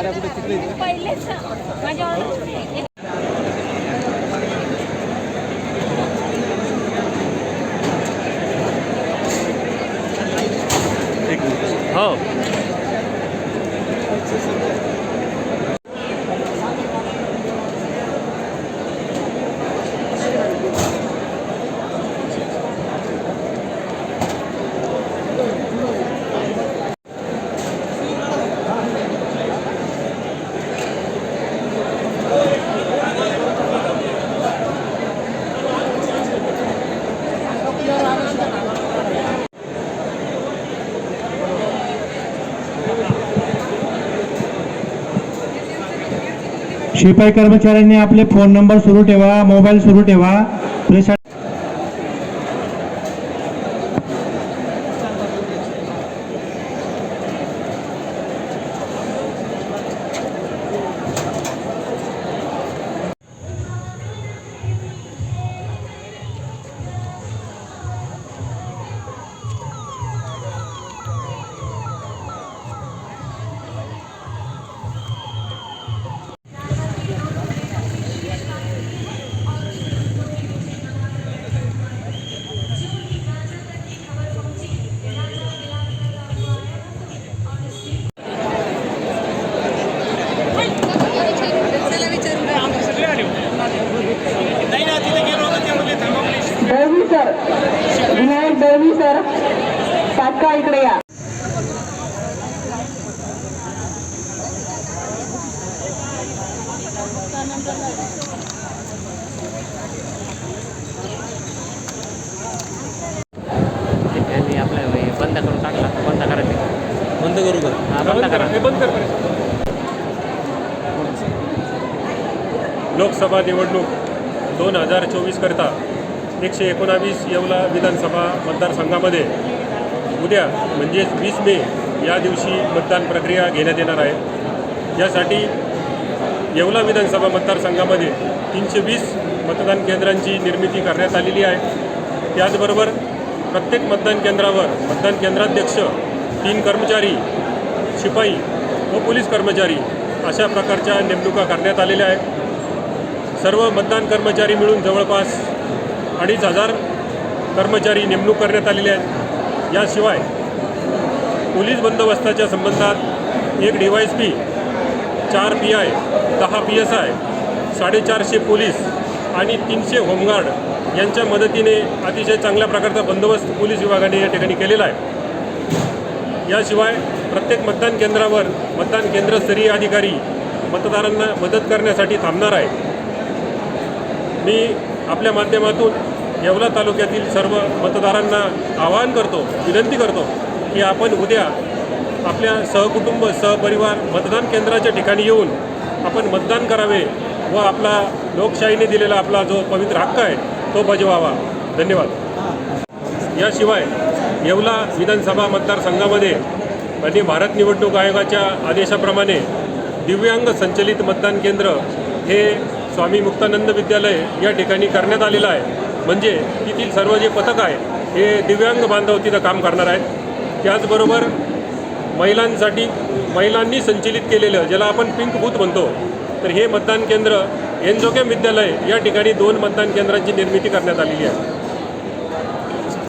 पहिलेच माझ्या शिपाई कर्मचाऱ्यांनी आपले फोन नंबर सुरू ठेवा मोबाईल सुरू ठेवा. Press sir. Vinayak Dalvi sir. तात्काळ इकडे या. हे बंद करून टाकला. बंद करायचं बंद करू का? हा बंद करा. लोकसभा निवडणूक दोन हजार चोवीसकरता एकशे एकोणावीस येवला विधानसभा मतदारसंघामध्ये उद्या म्हणजेच वीस मे या दिवशी मतदान प्रक्रिया घेण्यात येणार आहे. यासाठी येवला विधानसभा मतदारसंघामध्ये तीनशे वीस मतदान केंद्रांची निर्मिती करण्यात आलेली आहे. त्याचबरोबर प्रत्येक मतदान केंद्रावर मतदान केंद्राध्यक्ष तीन कर्मचारी शिपाई व पोलीस कर्मचारी अशा प्रकारच्या नेमणुका करण्यात आलेल्या आहेत. सर्व मतदान कर्मचारी मिळून जवळपास अडीच हजार कर्मचारी नेमणूक करण्यात आलेले आहेत. याशिवाय पोलीस बंदोबस्ताच्या संबंधात एक डी वाय एस पी चार पी आय दहा पी एस आय साडेचारशे पोलीस आणि तीनशे होमगार्ड यांच्या मदतीने अतिशय चांगल्या प्रकारचा बंदोबस्त पोलीस विभागाने या ठिकाणी केलेला आहे. याशिवाय प्रत्येक मतदान केंद्रावर मतदान केंद्रस्तरीय अधिकारी मतदारांना मदत करण्यासाठी थांबणार आहे. मी आपल्या माध्यमातून येवला तालुक्यातील सर्व मतदारांना आवाहन करतो विनंती करतो की आपण उद्या आपल्या सहकुटुंब सहपरिवार मतदान केंद्राच्या ठिकाणी येऊन आपण मतदान करावे व आपला लोकशाहीने दिलेला आपला जो पवित्र हक्क आहे तो बजवावा. धन्यवाद. याशिवाय येवला विधानसभा मतदारसंघामध्ये आणि भारत निवडणूक आयोगाच्या आदेशाप्रमाणे दिव्यांग संचलित मतदान केंद्र हे स्वामी मुक्तानंद विद्यालय या ठिकाणी करण्यात आलेलं आहे. म्हणजे तेथील सर्व जे पथक आहे हे दिव्यांग बांधव तिथं काम करणार आहेत. त्याचबरोबर महिलांसाठी महिलांनी संचलित केलेलं ज्याला आपण पिंक बूथ म्हणतो तर हे मतदान केंद्र एनजोकेम विद्यालय या ठिकाणी दोन मतदान केंद्रांची निर्मिती करण्यात आलेली आहे.